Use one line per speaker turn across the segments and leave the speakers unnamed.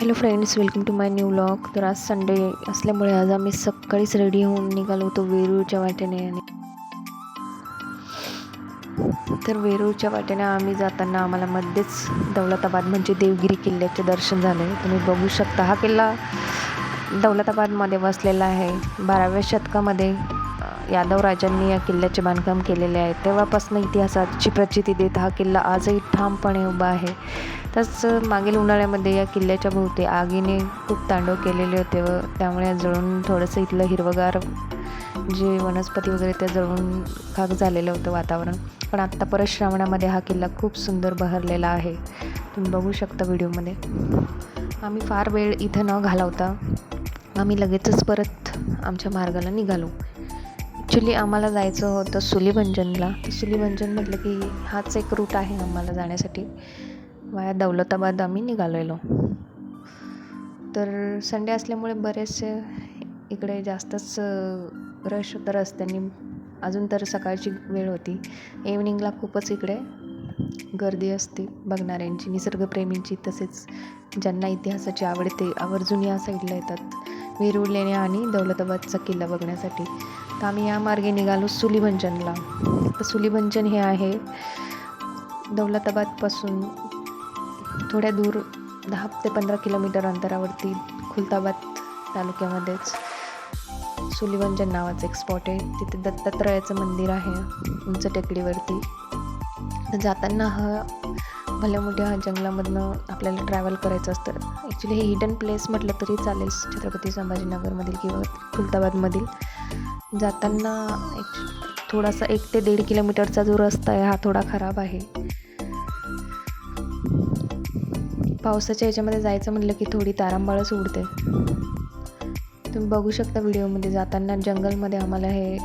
Hello friends welcome to my new vlog तर आज Sunday असल्यामुळे आज आम्ही सकाळीच रेडी होऊन निघालो होतो वेरूळच्या वाटेने आणि तर वेरूळच्या वाटेने आम्ही जाताना आम्हाला मध्येच दौलताबाद म्हणजे देवगिरी किल्ल्याचे दर्शन झाले. तुम्ही बघू शकता हा किल्ला दौलताबादमध्ये वसलेला आहे. बाराव्या शतकामध्ये यादव राजांनी या किल्ल्याचे बांधकाम केलेले आहे. तेव्हापासून इतिहासाची प्रचिती देत हा किल्ला आजही ठामपणे उभा आहे. तसं मागील उन्हाळ्यामध्ये या किल्ल्याच्या भोवती आगीने खूप तांडव केलेले होते व त्यामुळे जळून थोडंसं इथलं हिरवगार जे वनस्पती वगैरे ते जळून खाक झालेलं होतं वातावरण. पण आत्ता परत श्रावणामध्ये हा किल्ला खूप सुंदर बहरलेला आहे. तुम्ही बघू शकता व्हिडिओमध्ये. आम्ही फार वेळ इथं न घालवता आम्ही लगेचच परत आमच्या मार्गाला निघालो. ॲक्च्युली आम्हाला जायचं होतं सुलीभंजनला तर सुलीभंजन म्हटलं की हाच एक रूट आहे आम्हाला जाण्यासाठी. वाया दौलताबाद आम्ही निघालेलो. तर संडे असल्यामुळे बरेचसे इकडे जास्तच रश होतं रस्त्यांनी. अजून तर सकाळची वेळ होती. इव्हनिंगला खूपच इकडे गर्दी असते बघणाऱ्यांची निसर्गप्रेमींची. तसेच ज्यांना इतिहासाची आवडते आवर्जून या साईडला येतात. वेरूळ लेण्या आणि दौलताबादचा किल्ला बघण्यासाठी. तर आम्ही या मार्गे निघालो सुलीभंजनला. तर सुलीभंजन हे आहे दौलताबादपासून थोड्या दूर दहा ते पंधरा किलोमीटर अंतरावरती खुलताबाद तालुक्यामध्येच सुलिवंजन नावाचं एक स्पॉट आहे. तिथे दत्तात्रयाचं मंदिर आहे उंच टेकडीवरती. तर जाताना हा भल्या मोठ्या जंगलामधनं आपल्याला ट्रॅव्हल करायचं असतं. ॲक्च्युली हे हिडन प्लेस म्हटलं तरी चालेल छत्रपती संभाजीनगरमधील किंवा खुलताबादमधील. जाताना एक थोडासा एक ते दीड किलोमीटरचा जो रस्ता आहे हा थोडा खराब आहे. पावसाच्या याच्यामध्ये जायचं म्हटलं की थोडी तारांबाळच उडते तुम्ही बघू शकता व्हिडिओमध्ये जाताना जंगलमध्ये आम्हाला हे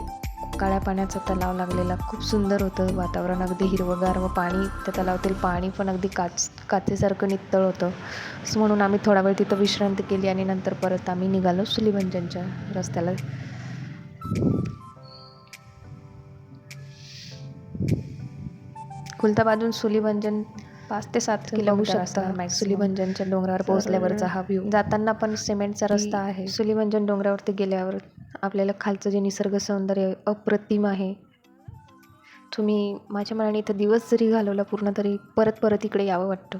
काळ्या पाण्याचा तलाव लागलेला. खूप सुंदर होतं वातावरण अगदी हिरवगार व पाणी त्या तलावातील पाणी पण अगदी काच काचेसारखं नितळ होतं. असं म्हणून आम्ही थोडा वेळ तिथं विश्रांती केली आणि नंतर परत आम्ही निघालो सुलिभंजनच्या रस्त्याला. खुलताबादून सुलिभंजन पाच ते सात किलोमीटर असतं सुलिभंजनच्या डोंगरावर पोहोचल्यावरचा हा व्ह्यू जाताना पण सिमेंटचा रस्ता आहे. सुलिभंजन डोंगरावरती गेल्यावर आपल्याला खालचं जे निसर्ग सौंदर्य अप्रतिम आहे. तुम्ही माझ्या मनाने इथं दिवस जरी घालवला पूर्ण तरी परत परत इकडे यावं वाटतं.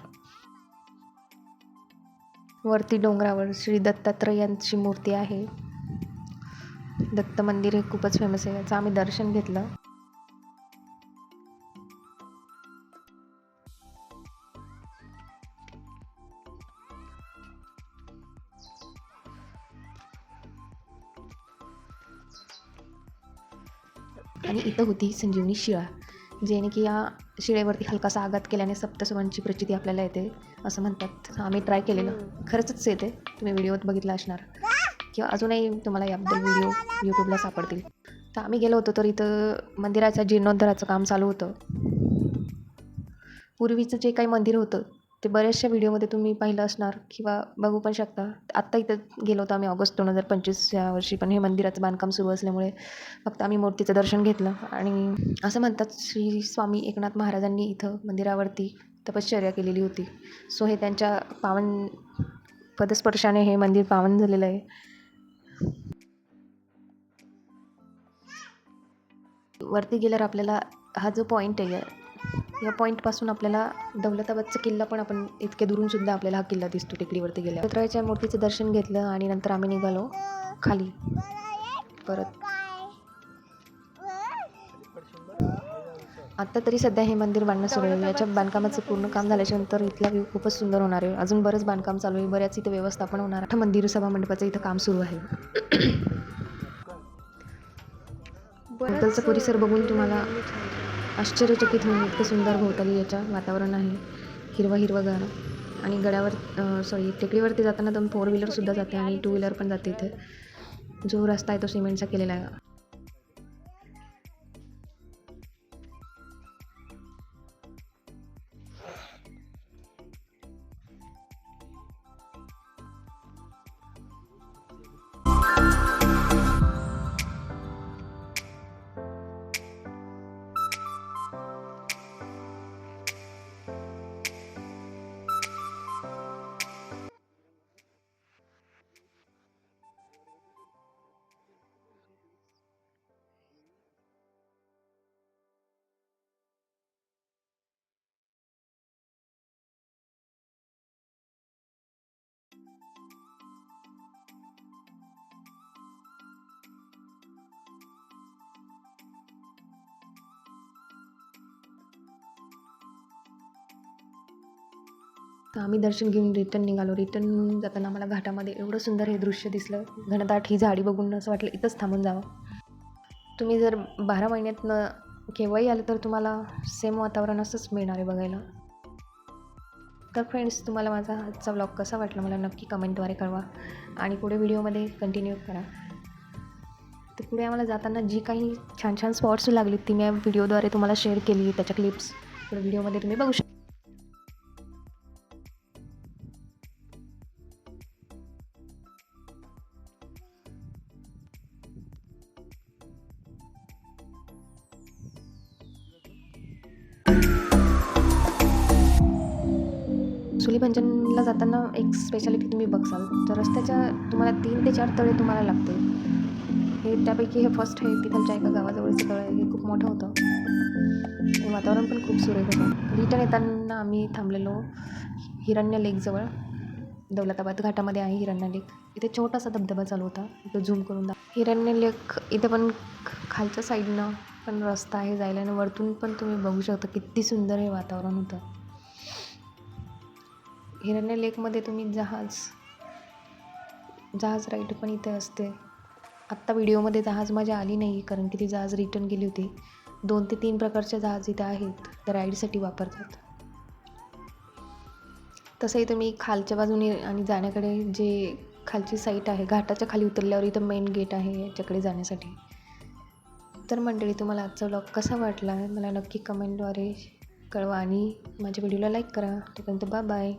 वरती डोंगरावर श्री दत्तात्रय यांची मूर्ती आहे. दत्त मंदिर हे खूपच फेमस आहे. याचं आम्ही दर्शन घेतलं. आणि इथं होती संजीवनी शिळा जेणे की या शिळेवरती हलकासा आघात केल्याने सप्तसवांची प्रचिती आपल्याला येते असं म्हणतात. आम्ही ट्राय केलेलं. खरंच येते. तुम्ही व्हिडिओत बघितला असणार. किंवा अजूनही तुम्हाला याबद्दल व्हिडिओ यूट्यूबला सापडतील. तर आम्ही गेलो होतो तर इथं मंदिराच्या जीर्णोद्धाराचं काम चालू होतं. पूर्वीचं जे काही मंदिर होतं ते बऱ्याचशा व्हिडिओमध्ये तुम्ही पाहिलं असणार किंवा बघू पण शकता. आत्ता इथं गेलो होतो आम्ही ऑगस्ट दोन हजार पंचवीस या वर्षी पण हे मंदिराचं बांधकाम सुरू असल्यामुळे फक्त आम्ही मूर्तीचं दर्शन घेतलं. आणि असं म्हणतात श्री स्वामी एकनाथ महाराजांनी इथं मंदिरावरती तपश्चर्या केलेली होती. सो हे त्यांच्या पावन पदस्पर्शाने हे मंदिर पावन झालेलं आहे. वरती गेल्यावर आपल्याला हा जो पॉईंट आहे या पॉईंटपासून आपल्याला दौलताबादचा किल्ला पण आपण इतक्या दुरून सुद्धा आपल्याला हा किल्ला दिसतो टेकडीवरती गेल्या दत्तरायाच्या मूर्तीचं दर्शन घेतलं आणि नंतर आम्ही निघालो खाली. परत. आत्ता तरी सध्या हे मंदिर बांधणं सुरू आहे. याच्या बांधकामाचं पूर्ण काम झाल्याच्यानंतर इथला व्ह्यू खूपच सुंदर होणार आहे. अजून बरंच बांधकाम चालू आहे. बऱ्याच इथं व्यवस्थापन होणार मंदिर सभा मंडपाचं इथं काम सुरू आहे. भोवतालचा परिसर बघून तुम्हाला आश्चर्यचकित होईल इतकं सुंदर भोवताली याच्या वातावरण आहे. हिरवा हिरवगार आणि गड्यावर सॉरी टेकडीवरती जाताना दोन फोर व्हीलरसुद्धा जाते आणि टू व्हीलर पण जाते इथे. जो रस्ता आहे तो सिमेंटचा केलेला आहे. तर आम्ही दर्शन घेऊन रिटर्न निघालो. रिटर्न जाताना आम्हाला घाटामध्ये एवढं सुंदर हे दृश्य दिसलं. घनदाट ही झाडी बघून असं वाटलं इथंच थांबून जावं. तुम्ही जर बारा महिन्यातनं केव्हाही आलं तर तुम्हाला सेम वातावरण असंच मिळणार आहे बघायला. तर फ्रेंड्स तुम्हाला माझा आजचा व्लॉग कसा वाटला मला नक्की कमेंटद्वारे कळवा. आणि पुढे व्हिडिओमध्ये कंटिन्यू करा. तर पुढे आम्हाला जाताना जी काही छान छान स्पॉट्स लागली ती मी व्हिडिओद्वारे तुम्हाला शेअर केली त्याच्या क्लिप्स पुढे व्हिडिओमध्ये तुम्ही बघू शकता. सुलीपंचनला जाताना एक स्पेशालिटी तुम्ही बघसाल. तर रस्त्याच्या तुम्हाला तीन ते चार तळे तुम्हाला लागते हे त्यापैकी हे फर्स्ट आहे तिथलच्या एका गावाजवळचं तळ आहे. हे खूप मोठं होतं. आणि वातावरण पण खूप सुरेख होतं. रिटर्न येताना आम्ही थांबलेलो हिरण्य लेकजवळ दौलताबाद घाटामध्ये आहे हिरण्य लेक इथे छोटासा धबधबा चालू होता. इथं झूम करून दा हिरण्य लेक इथे पण खालच्या साईडनं पण रस्ता आहे जायला. आणि वरतून पण तुम्ही बघू शकता किती सुंदर हे वातावरण होतं. हिरण्य लेकमध्ये तुम्ही जहाज जहाज राईड पण इथे असते. आत्ता व्हिडिओमध्ये जहाज माझ्या आली नाही कारण की ती जहाज रिटर्न गेली होती. दोन ते तीन प्रकारचे जहाज इथे आहेत त्या राईडसाठी वापरतात. तसंही तुम्ही खालच्या बाजूने आणि जाण्याकडे जे खालची साईट आहे घाटाच्या खाली उतरल्यावर इथं मेन गेट आहे याच्याकडे जाण्यासाठी. तर मंडळी तुम्हाला आजचा व्लॉग कसा वाटला? मला नक्की कमेंटद्वारे कळवा आणि माझ्या व्हिडिओला लाईक करा. तोपर्यंत बाय बाय.